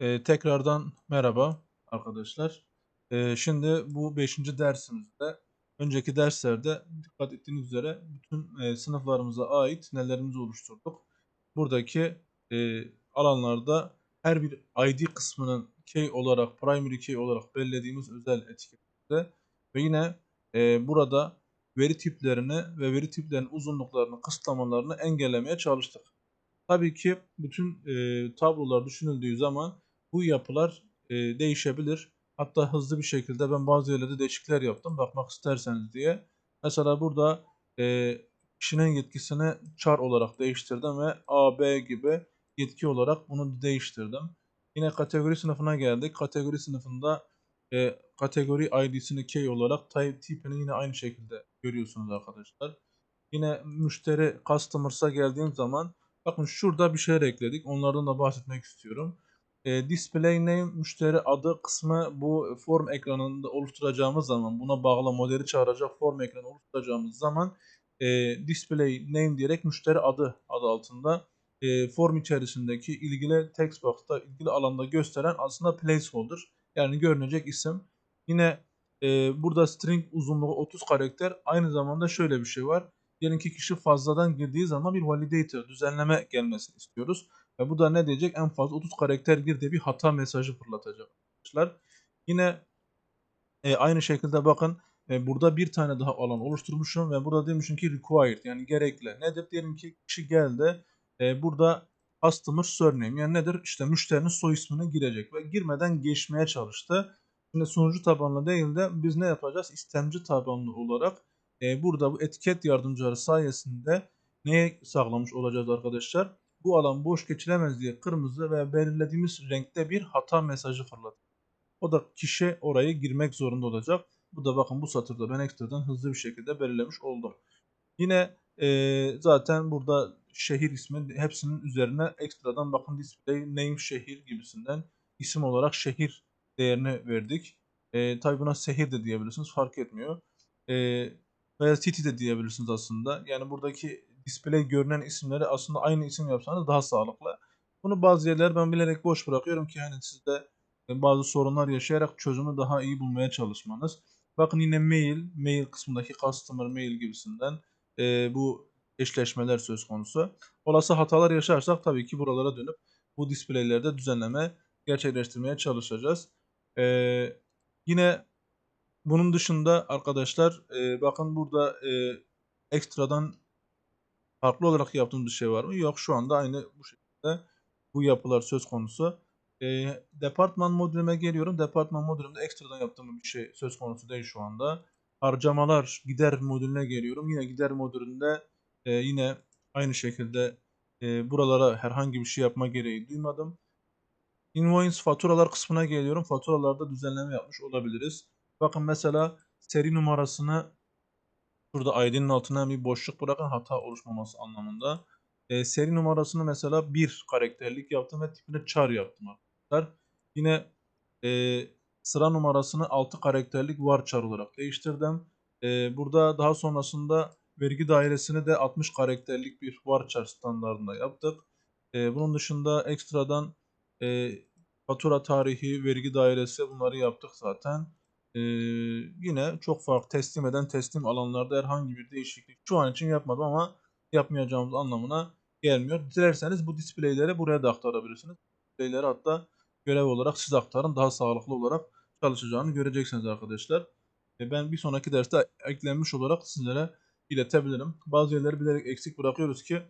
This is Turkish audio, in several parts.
Eee, tekrardan merhaba arkadaşlar. Eee, şimdi bu 5. dersimizde önceki derslerde dikkat ettiğiniz üzere bütün eee, sınıflarımıza ait nelerimizi oluşturduk. Buradaki eee, alanlarda her bir ID kısmının key olarak, primary key olarak belirlediğimiz özel etiketlerde ve yine eee, burada veri tiplerini ve veri tiplerinin uzunluklarını, kısıtlamalarını engellemeye çalıştık. Tabii ki bütün eee, tablolar düşünüldüğü zaman bu yapılar eee, değişebilir. Hatta hızlı bir şekilde ben bazı yerlerde değişiklikler yaptım bakmak isterseniz diye. Mesela burada eee, kişinin yetkisini char olarak değiştirdim ve A, B gibi yetki olarak bunu değiştirdim. Yine kategori sınıfına geldik. Kategori sınıfında eee, kategori ID'sini key olarak type tipini yine aynı şekilde görüyorsunuz arkadaşlar. Yine müşteri customers'a geldiğim zaman bakın şurada bir şeyler ekledik. Onlardan da bahsetmek istiyorum. E, display name müşteri adı kısmı bu form ekranında oluşturacağımız zaman buna bağlı modeli çağıracak form ekranı oluşturacağımız zaman e, display name diyerek müşteri adı adı altında e, form içerisindeki ilgili text box'ta ilgili alanda gösteren aslında placeholder yani görünecek isim. Yine e, burada string uzunluğu 30 karakter aynı zamanda şöyle bir şey var. Diyelim ki kişi fazladan girdiği zaman bir validator düzenleme gelmesini istiyoruz. Ve bu da ne diyecek? En fazla 30 karakter gir diye bir hata mesajı fırlatacak arkadaşlar. Yine e, aynı şekilde bakın e, burada bir tane daha alan oluşturmuşum ve burada demişim ki required yani gerekli. Nedir? Diyelim ki kişi geldi. E, burada customer surname yani nedir? İşte müşterinin soy ismini girecek ve girmeden geçmeye çalıştı. Şimdi sunucu tabanlı değil de biz ne yapacağız? İstemci tabanlı olarak e, burada bu etiket yardımcıları sayesinde neye sağlamış olacağız arkadaşlar? Bu alan boş geçilemez diye kırmızı ve belirlediğimiz renkte bir hata mesajı fırlatır. O da kişi oraya girmek zorunda olacak. Bu da bakın bu satırda ben ekstradan hızlı bir şekilde belirlemiş oldum. Yine e, zaten burada şehir ismi hepsinin üzerine ekstradan bakın display name şehir gibisinden isim olarak şehir değerini verdik. E, tabi buna şehir de diyebilirsiniz fark etmiyor. E, veya city de diyebilirsiniz aslında. Yani buradaki display görünen isimleri aslında aynı isim yapsanız daha sağlıklı. Bunu bazı yerler ben bilerek boş bırakıyorum ki hani sizde bazı sorunlar yaşayarak çözümü daha iyi bulmaya çalışmanız. Bakın yine mail, mail kısmındaki customer mail gibisinden e, bu eşleşmeler söz konusu. Olası hatalar yaşarsak tabii ki buralara dönüp bu displaylerde düzenleme gerçekleştirmeye çalışacağız. E, yine bunun dışında arkadaşlar e, bakın burada e, ekstradan farklı olarak yaptığım bir şey var mı? Yok şu anda aynı bu şekilde bu yapılar söz konusu. E, departman modülüme geliyorum. Departman modülümde ekstradan yaptığım bir şey söz konusu değil şu anda. Harcamalar gider modülüne geliyorum. Yine gider modülünde e, yine aynı şekilde e, buralara herhangi bir şey yapma gereği duymadım. Invoice faturalar kısmına geliyorum. Faturalarda düzenleme yapmış olabiliriz. Bakın mesela seri numarasını Şurada ID'nin altına bir boşluk bırakın hata oluşmaması anlamında. E, seri numarasını mesela bir karakterlik yaptım ve tipini char yaptım arkadaşlar. Yine e, sıra numarasını 6 karakterlik varchar olarak değiştirdim. E, burada daha sonrasında vergi dairesini de 60 karakterlik bir varchar standartında yaptık. E, bunun dışında ekstradan e, fatura tarihi, vergi dairesi bunları yaptık zaten. Yine çok farklı teslim eden teslim alanlarda herhangi bir değişiklik şu an için yapmadım ama yapmayacağımız anlamına gelmiyor. Dilerseniz bu displayleri buraya da aktarabilirsiniz. Displayleri hatta görev olarak siz aktarın daha sağlıklı olarak çalışacağını göreceksiniz arkadaşlar. Ben bir sonraki derste eklenmiş olarak sizlere iletebilirim. Bazı yerleri bilerek eksik bırakıyoruz ki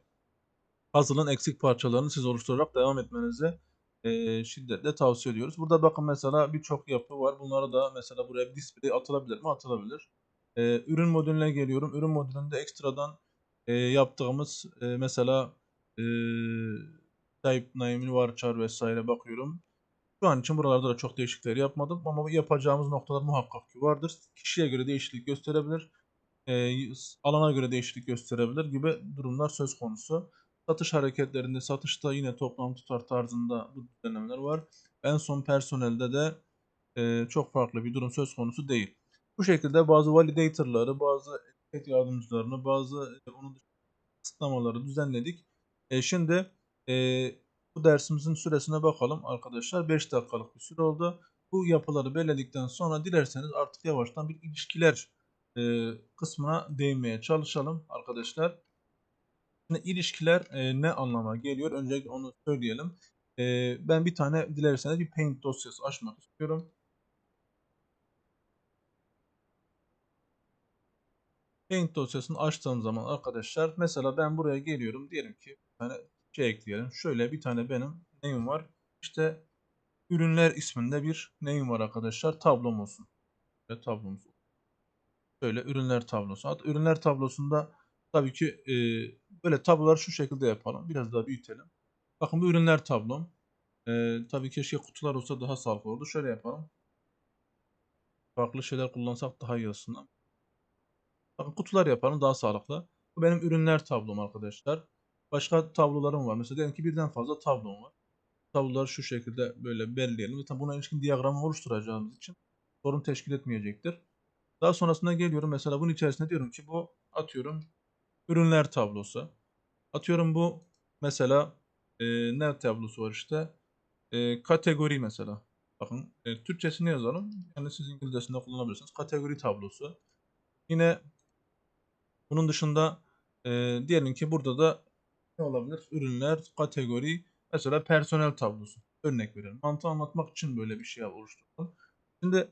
puzzle'ın eksik parçalarını siz oluşturarak devam etmenizi e, şiddetle tavsiye ediyoruz. Burada bakın mesela birçok yapı var. Bunları da mesela buraya display atılabilir mi? Atılabilir. E, ürün modülüne geliyorum. Ürün modülünde ekstradan e, yaptığımız e, mesela e, type name'i var char vesaire bakıyorum. Şu an için buralarda da çok değişiklikler yapmadım ama yapacağımız noktalar muhakkak ki vardır. Kişiye göre değişiklik gösterebilir. E, alana göre değişiklik gösterebilir gibi durumlar söz konusu. Satış hareketlerinde satışta yine toplam tutar tarzında bu düzenlemeler var. En son personelde de e, çok farklı bir durum söz konusu değil. Bu şekilde bazı validator'ları, bazı etiket yardımcılarını, bazı e, onun kısıtlamaları düzenledik. E, şimdi e, Bu dersimizin süresine bakalım arkadaşlar. 5 dakikalık bir süre oldu. Bu yapıları belirledikten sonra dilerseniz artık yavaştan bir ilişkiler e, kısmına değinmeye çalışalım arkadaşlar. İlişkiler e, ne anlama geliyor? Öncelikle onu söyleyelim. E, ben bir tane dilerseniz bir Paint dosyası açmak istiyorum. Paint dosyasını açtığım zaman arkadaşlar mesela ben buraya geliyorum. Diyelim ki bir tane şey ekleyelim. Şöyle bir tane benim neyim var? İşte ürünler isminde bir neyim var arkadaşlar? Tablom olsun. Şöyle tablomuz. Şöyle ürünler tablosu. Hatta ürünler tablosunda tabii ki e, böyle tabloları şu şekilde yapalım. Biraz daha büyütelim. Bakın bu ürünler tablom. E, tabii keşke kutular olsa daha sağlıklı olurdu. Şöyle yapalım. Farklı şeyler kullansak daha iyi aslında. Bakın kutular yapalım daha sağlıklı. Bu benim ürünler tablom arkadaşlar. Başka tablolarım var. Mesela diyelim ki birden fazla tablom var. Tabloları şu şekilde böyle belirleyelim. Zaten buna ilişkin diyagramı oluşturacağımız için sorun teşkil etmeyecektir. Daha sonrasında geliyorum. Mesela bunun içerisinde diyorum ki bu atıyorum ürünler tablosu. Atıyorum bu mesela e, ne tablosu var işte e, kategori mesela. Bakın e, Türkçesini yazalım. Yani siz İngilizcesinde kullanabilirsiniz. Kategori tablosu. Yine bunun dışında e, diyelim ki burada da ne olabilir? Ürünler, kategori, mesela personel tablosu. Örnek verelim. Mantığı anlatmak için böyle bir şey oluşturdum. Şimdi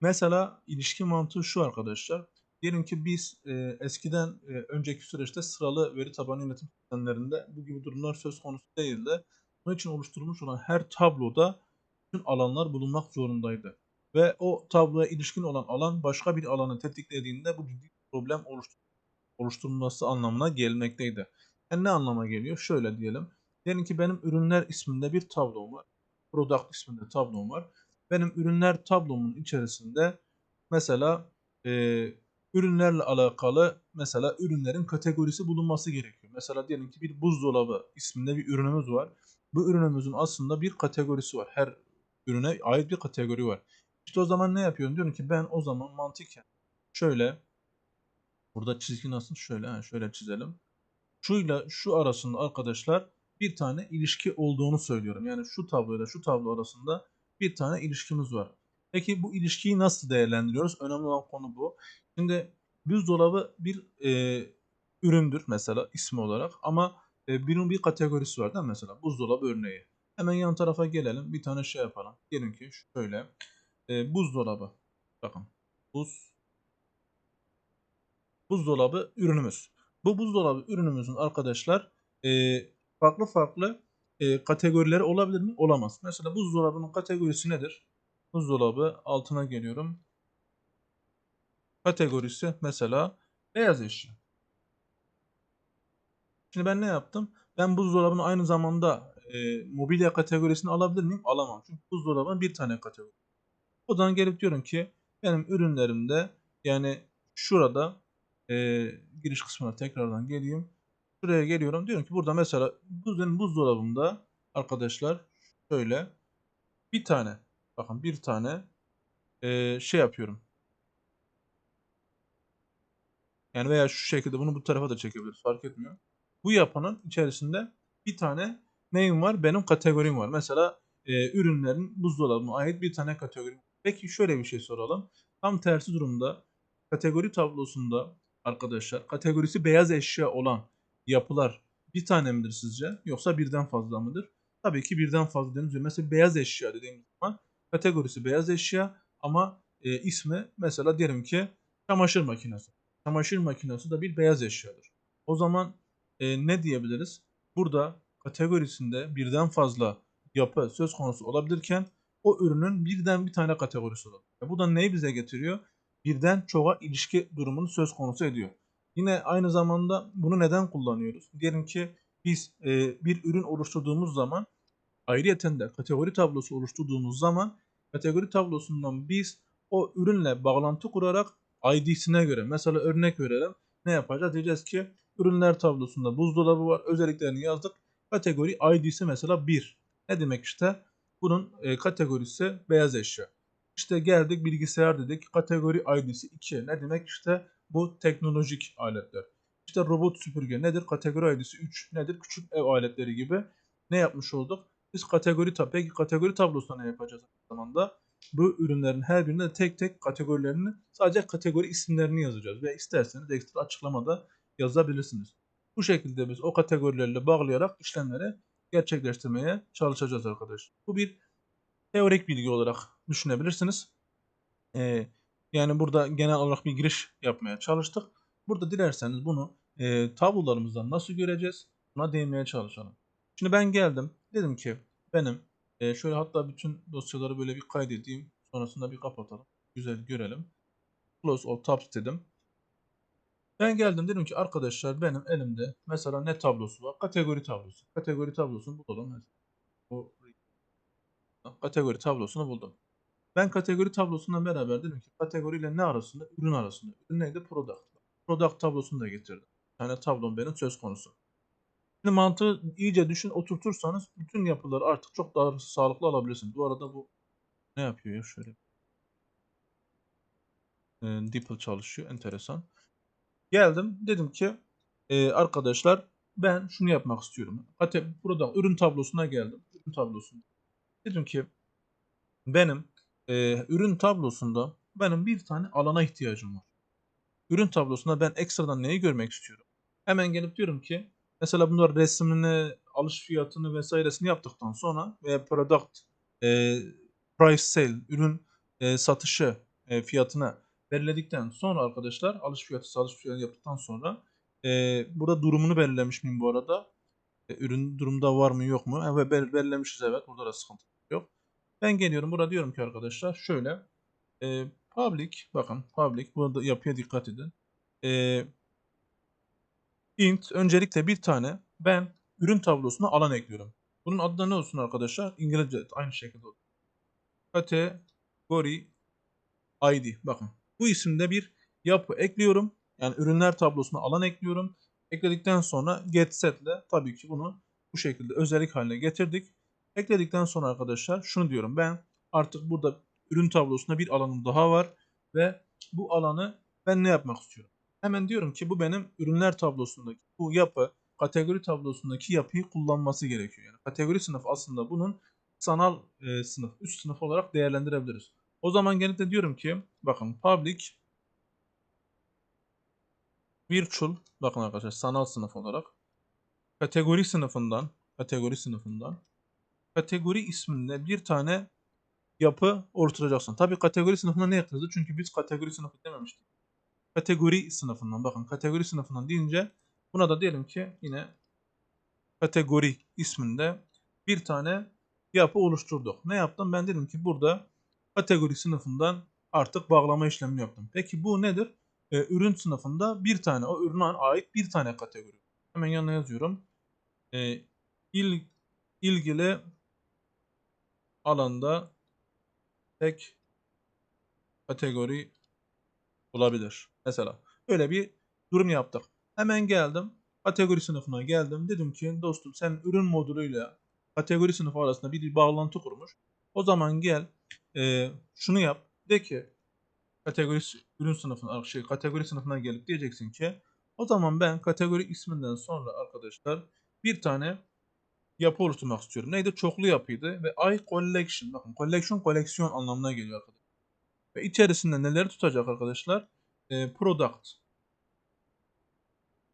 mesela ilişki mantığı şu arkadaşlar. Diyelim ki biz e, eskiden e, önceki süreçte sıralı veri tabanı yönetim sistemlerinde bu gibi durumlar söz konusu değildi. Bunun için oluşturulmuş olan her tabloda bütün alanlar bulunmak zorundaydı. Ve o tabloya ilişkin olan alan başka bir alanı tetiklediğinde bu ciddi problem oluşturur oluşturulması anlamına gelmekteydi. Yani ne anlama geliyor? Şöyle diyelim. Diyelim ki benim ürünler isminde bir tablom var. Product isminde tablom var. Benim ürünler tablomun içerisinde mesela e, ürünlerle alakalı mesela ürünlerin kategorisi bulunması gerekiyor. Mesela diyelim ki bir buzdolabı isminde bir ürünümüz var. Bu ürünümüzün aslında bir kategorisi var. Her ürüne ait bir kategori var. İşte o zaman ne yapıyorum? Diyorum ki ben o zaman mantıken şöyle Burada çizgi nasıl? Şöyle, şöyle çizelim. Şuyla şu arasında arkadaşlar bir tane ilişki olduğunu söylüyorum. Yani şu tabloyla şu tablo arasında bir tane ilişkimiz var. Peki bu ilişkiyi nasıl değerlendiriyoruz? Önemli olan konu bu. Şimdi buzdolabı bir e, üründür mesela ismi olarak ama e, bunun bir kategorisi var değil mi? Mesela buzdolabı örneği. Hemen yan tarafa gelelim. Bir tane şey yapalım. Diyelim ki şöyle. E, buzdolabı. Bakın. Buz buzdolabı ürünümüz. Bu buzdolabı ürünümüzün arkadaşlar e, farklı farklı e, kategorileri olabilir mi? Olamaz. Mesela buzdolabının kategorisi nedir? Buzdolabı altına geliyorum. Kategorisi mesela beyaz eşya. Şimdi ben ne yaptım? Ben buzdolabını aynı zamanda e, mobilya kategorisini alabilir miyim? Alamam. Çünkü buzdolabının bir tane kategori. O gelip diyorum ki benim ürünlerimde yani şurada e, giriş kısmına tekrardan geleyim. Şuraya geliyorum. Diyorum ki burada mesela benim buzdolabımda arkadaşlar şöyle bir tane bakın bir tane e, şey yapıyorum. Yani veya şu şekilde bunu bu tarafa da çekebiliriz. Fark etmiyor. Bu yapının içerisinde bir tane neyim var? Benim kategorim var. Mesela e, ürünlerin buzdolabıma ait bir tane kategorim. Peki şöyle bir şey soralım. Tam tersi durumda kategori tablosunda arkadaşlar kategorisi beyaz eşya olan yapılar bir tane midir sizce yoksa birden fazla mıdır? Tabii ki birden fazla dediğimiz mesela beyaz eşya dediğimiz zaman kategorisi beyaz eşya ama e, ismi mesela diyelim ki çamaşır makinesi. Çamaşır makinesi de bir beyaz eşyadır. O zaman e, ne diyebiliriz? Burada kategorisinde birden fazla yapı söz konusu olabilirken o ürünün birden bir tane kategorisi olabilir. Bu da neyi bize getiriyor? birden çoğa ilişki durumunu söz konusu ediyor. Yine aynı zamanda bunu neden kullanıyoruz? Diyelim ki biz e, bir ürün oluşturduğumuz zaman ayrıyeten de kategori tablosu oluşturduğumuz zaman kategori tablosundan biz o ürünle bağlantı kurarak ID'sine göre mesela örnek verelim ne yapacağız? Diyeceğiz ki ürünler tablosunda buzdolabı var özelliklerini yazdık. Kategori ID'si mesela 1. Ne demek işte? Bunun e, kategorisi beyaz eşya. İşte geldik bilgisayar dedik. Kategori ID'si 2. Ne demek? İşte bu teknolojik aletler. İşte robot süpürge nedir? Kategori ID'si 3. Nedir? Küçük ev aletleri gibi. ne yapmış olduk? Biz kategori peki kategori tablosunda ne yapacağız aynı zamanda? Bu ürünlerin her birine tek tek kategorilerini sadece kategori isimlerini yazacağız ve isterseniz ekstra açıklamada yazabilirsiniz. Bu şekilde biz o kategorilerle bağlayarak işlemleri gerçekleştirmeye çalışacağız arkadaşlar. Bu bir teorik bilgi olarak düşünebilirsiniz. Ee, yani burada genel olarak bir giriş yapmaya çalıştık. Burada dilerseniz bunu e, tablolarımızdan nasıl göreceğiz? Buna değinmeye çalışalım. Şimdi ben geldim. Dedim ki benim e, şöyle hatta bütün dosyaları böyle bir kaydedeyim. Sonrasında bir kapatalım. Güzel görelim. Close all tabs dedim. Ben geldim dedim ki arkadaşlar benim elimde mesela ne tablosu var? Kategori tablosu. Kategori tablosunu bulalım. O kategori tablosunu buldum. Ben kategori tablosundan beraber dedim ki kategori ile ne arasında? Ürün arasında. Ürün neydi? Product. Product tablosunu da getirdim. Tane tablom benim söz konusu. Şimdi mantığı iyice düşün oturtursanız bütün yapıları artık çok daha sağlıklı alabilirsiniz. Bu arada bu ne yapıyor ya şöyle. E, DeepL çalışıyor. Enteresan. Geldim dedim ki e, arkadaşlar ben şunu yapmak istiyorum. Hatta burada ürün tablosuna geldim. Ürün tablosunda. Dedim ki benim e, ürün tablosunda benim bir tane alana ihtiyacım var. Ürün tablosunda ben ekstradan neyi görmek istiyorum? Hemen gelip diyorum ki mesela bunlar resmini, alış fiyatını vesairesini yaptıktan sonra veya product e, price sale, ürün e, satışı e, fiyatına belirledikten sonra arkadaşlar alış fiyatı satış fiyatı yaptıktan sonra e, burada durumunu belirlemiş miyim bu arada? E, ürün durumda var mı yok mu? Evet bel belirlemişiz evet. Burada da sıkıntı yok. Ben geliyorum burada diyorum ki arkadaşlar şöyle e, public bakın public burada yapıya dikkat edin. E, int öncelikle bir tane ben ürün tablosuna alan ekliyorum. Bunun adı da ne olsun arkadaşlar? İngilizce aynı şekilde olsun. Kategori ID bakın. Bu isimde bir yapı ekliyorum. Yani ürünler tablosuna alan ekliyorum. Ekledikten sonra get set ile tabii ki bunu bu şekilde özellik haline getirdik. Ekledikten sonra arkadaşlar şunu diyorum ben artık burada ürün tablosunda bir alanım daha var ve bu alanı ben ne yapmak istiyorum? Hemen diyorum ki bu benim ürünler tablosundaki bu yapı kategori tablosundaki yapıyı kullanması gerekiyor. Yani kategori sınıf aslında bunun sanal e, sınıf, üst sınıf olarak değerlendirebiliriz. O zaman gelip de diyorum ki bakın public virtual bakın arkadaşlar sanal sınıf olarak kategori sınıfından kategori sınıfından kategori isminde bir tane yapı oluşturacaksın. Tabi kategori sınıfına ne yapacağız? Çünkü biz kategori sınıfı dememiştik. Kategori sınıfından bakın kategori sınıfından deyince buna da diyelim ki yine kategori isminde bir tane yapı oluşturduk. Ne yaptım? Ben dedim ki burada kategori sınıfından artık bağlama işlemini yaptım. Peki bu nedir? Ee, ürün sınıfında bir tane o ürüne ait bir tane kategori. Hemen yanına yazıyorum. Ee, il, ilgili alanda tek kategori olabilir. Mesela öyle bir durum yaptık. Hemen geldim. Kategori sınıfına geldim. Dedim ki dostum sen ürün modülüyle kategori sınıfı arasında bir bağlantı kurmuş. O zaman gel e, şunu yap. De ki kategori ürün sınıfına şey kategori sınıfına gelip diyeceksin ki o zaman ben kategori isminden sonra arkadaşlar bir tane yapı oluşturmak istiyorum. Neydi? Çoklu yapıydı ve I collection. Bakın collection koleksiyon anlamına geliyor arkadaşlar. Ve içerisinde neleri tutacak arkadaşlar? E, product.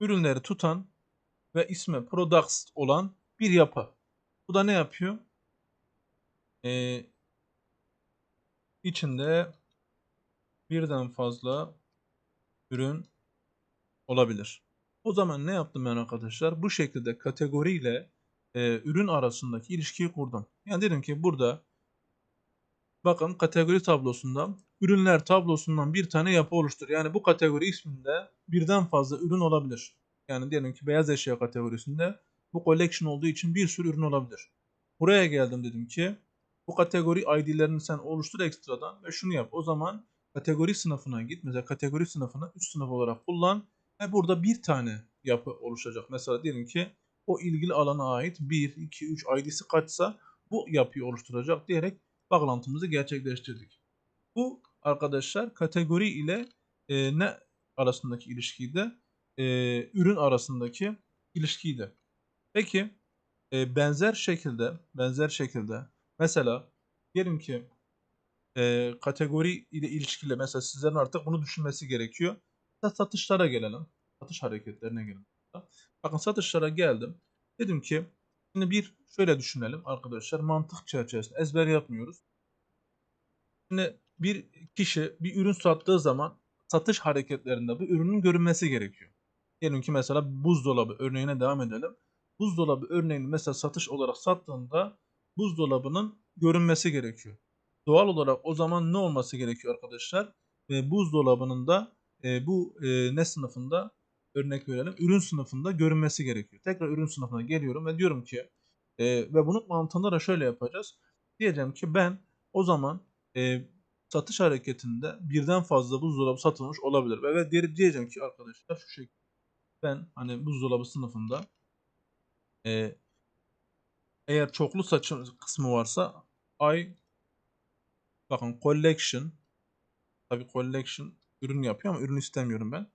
Ürünleri tutan ve ismi products olan bir yapı. Bu da ne yapıyor? Ee, içinde birden fazla ürün olabilir. O zaman ne yaptım ben arkadaşlar? Bu şekilde kategoriyle e, ürün arasındaki ilişkiyi kurdum. Yani dedim ki burada bakın kategori tablosundan ürünler tablosundan bir tane yapı oluştur. Yani bu kategori isminde birden fazla ürün olabilir. Yani diyelim ki beyaz eşya kategorisinde bu collection olduğu için bir sürü ürün olabilir. Buraya geldim dedim ki bu kategori ID'lerini sen oluştur ekstradan ve şunu yap. O zaman kategori sınıfına git. Mesela kategori sınıfını üst sınıf olarak kullan. Ve burada bir tane yapı oluşacak. Mesela diyelim ki o ilgili alana ait 1, 2, 3 ID'si kaçsa bu yapıyı oluşturacak diyerek bağlantımızı gerçekleştirdik. Bu arkadaşlar kategori ile e, ne arasındaki ilişkiydi? E, ürün arasındaki ilişkiydi. Peki Eee, benzer şekilde benzer şekilde mesela diyelim ki, eee, kategori ile ilişkili mesela sizlerin artık bunu düşünmesi gerekiyor. Sa satışlara gelelim. Satış hareketlerine gelelim. Bakın satışlara geldim. Dedim ki şimdi bir şöyle düşünelim arkadaşlar mantık çerçevesinde ezber yapmıyoruz. Şimdi bir kişi bir ürün sattığı zaman satış hareketlerinde bu ürünün görünmesi gerekiyor. Diyelim ki mesela buzdolabı örneğine devam edelim. Buzdolabı örneğini mesela satış olarak sattığında buzdolabının görünmesi gerekiyor. Doğal olarak o zaman ne olması gerekiyor arkadaşlar? Eee, buzdolabının da, eee, bu, eee, ne sınıfında? Örnek verelim, ürün sınıfında görünmesi gerekiyor. Tekrar ürün sınıfına geliyorum ve diyorum ki, eee, ve bunun mantığında da şöyle yapacağız. Diyeceğim ki ben o zaman, eee, satış hareketinde birden fazla buzdolabı satılmış olabilir. Ve ve diye diyeceğim ki arkadaşlar şu şekilde. Ben hani buzdolabı sınıfında eee eğer çoklu saçım kısmı varsa I bakın collection tabii collection ürün yapıyor ama ürün istemiyorum ben.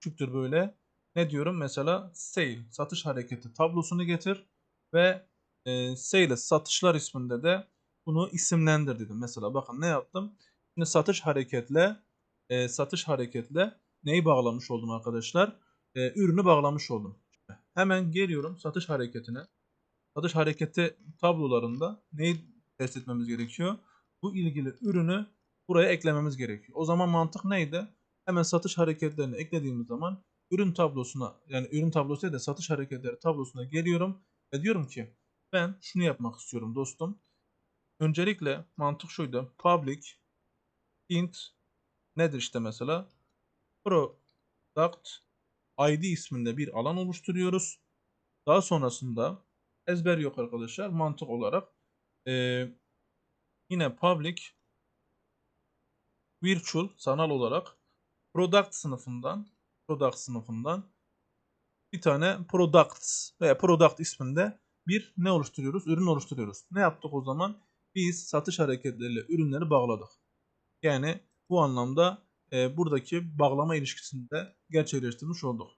Küçüktür böyle. Ne diyorum? Mesela sale satış hareketi tablosunu getir ve eee sale satışlar isminde de bunu isimlendir dedim. Mesela bakın ne yaptım? Şimdi satış hareketle eee, satış hareketle neyi bağlamış oldum arkadaşlar? Eee, ürünü bağlamış oldum. Hemen geliyorum satış hareketine. Satış hareketi tablolarında neyi test etmemiz gerekiyor? Bu ilgili ürünü buraya eklememiz gerekiyor. O zaman mantık neydi? Hemen satış hareketlerini eklediğimiz zaman ürün tablosuna yani ürün tablosu değil de satış hareketleri tablosuna geliyorum ve diyorum ki ben şunu yapmak istiyorum dostum. Öncelikle mantık şuydu. Public int nedir işte mesela? Product ID isminde bir alan oluşturuyoruz. Daha sonrasında ezber yok arkadaşlar. Mantık olarak eee, yine public virtual sanal olarak product sınıfından product sınıfından bir tane products veya product isminde bir ne oluşturuyoruz? Ürün oluşturuyoruz. Ne yaptık o zaman? Biz satış hareketleriyle ürünleri bağladık. Yani bu anlamda e, buradaki bağlama ilişkisini de gerçekleştirmiş olduk.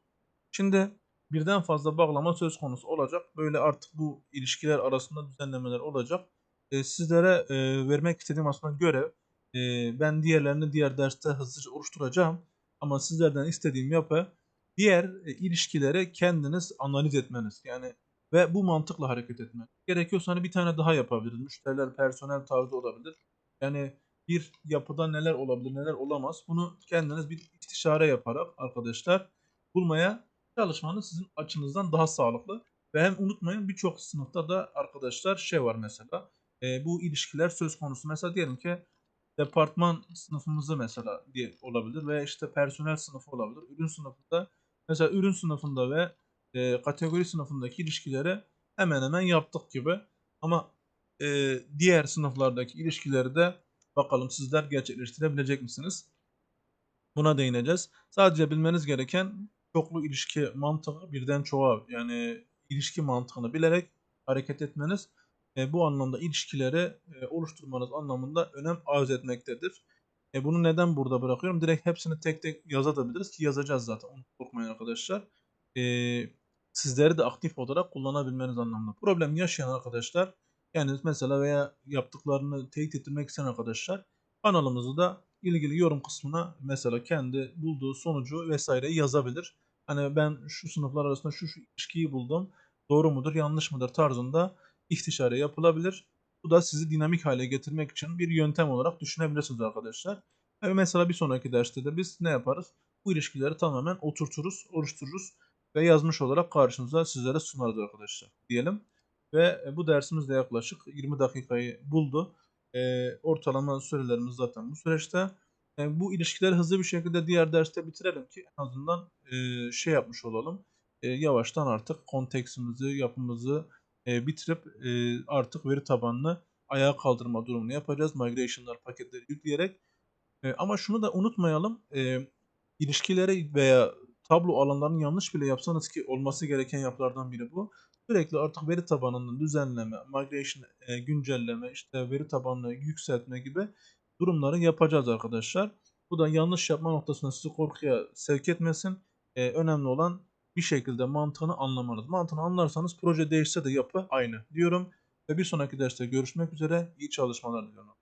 Şimdi birden fazla bağlama söz konusu olacak. Böyle artık bu ilişkiler arasında düzenlemeler olacak. E, sizlere e, vermek istediğim aslında görev. E, ben diğerlerini diğer derste hızlıca oluşturacağım. Ama sizlerden istediğim yapı diğer e, ilişkileri kendiniz analiz etmeniz. Yani ve bu mantıkla hareket etmeniz. Gerekiyorsa hani bir tane daha yapabiliriz. Müşteriler, personel tarzı olabilir. Yani bir yapıda neler olabilir, neler olamaz. Bunu kendiniz bir istişare yaparak arkadaşlar bulmaya çalışmanız sizin açınızdan daha sağlıklı. Ve hem unutmayın birçok sınıfta da arkadaşlar şey var mesela. E, bu ilişkiler söz konusu. Mesela diyelim ki departman sınıfımızı mesela diye olabilir ve işte personel sınıfı olabilir. Ürün sınıfında mesela ürün sınıfında ve e, kategori sınıfındaki ilişkileri hemen hemen yaptık gibi. Ama e, diğer sınıflardaki ilişkileri de bakalım sizler gerçekleştirebilecek misiniz? Buna değineceğiz. Sadece bilmeniz gereken çoklu ilişki mantığı birden çoğa yani ilişki mantığını bilerek hareket etmeniz e, bu anlamda ilişkileri e, oluşturmanız anlamında önem arz etmektedir. E, bunu neden burada bırakıyorum? Direkt hepsini tek tek yazabiliriz ki yazacağız zaten. Onu korkmayın arkadaşlar. E, sizleri de aktif olarak kullanabilmeniz anlamında. Problem yaşayan arkadaşlar yani mesela veya yaptıklarını teyit ettirmek isteyen arkadaşlar kanalımızı da ilgili yorum kısmına mesela kendi bulduğu sonucu vesaire yazabilir. Hani ben şu sınıflar arasında şu şu ilişkiyi buldum. Doğru mudur, yanlış mıdır tarzında istişare yapılabilir. Bu da sizi dinamik hale getirmek için bir yöntem olarak düşünebilirsiniz arkadaşlar. Ve mesela bir sonraki derste de biz ne yaparız? Bu ilişkileri tamamen oturturuz, oluştururuz ve yazmış olarak karşınıza sizlere sunarız arkadaşlar diyelim. Ve bu dersimiz de yaklaşık 20 dakikayı buldu. E, ortalama sürelerimiz zaten bu süreçte. E, bu ilişkileri hızlı bir şekilde diğer derste bitirelim ki en azından e, şey yapmış olalım. E, yavaştan artık konteksimizi, yapımızı e, bitirip e, artık veri tabanını ayağa kaldırma durumunu yapacağız. Migration'lar paketleri yükleyerek. E, ama şunu da unutmayalım. E, ilişkileri veya tablo alanlarını yanlış bile yapsanız ki olması gereken yapılardan biri bu. Sürekli artık veri tabanının düzenleme, migration, e, güncelleme, işte veri tabanını yükseltme gibi durumları yapacağız arkadaşlar. Bu da yanlış yapma noktasında sizi korkuya sevk etmesin. E, önemli olan bir şekilde mantığını anlamanız. Mantığını anlarsanız proje değişse de yapı aynı diyorum. Ve bir sonraki derste görüşmek üzere. İyi çalışmalar diliyorum.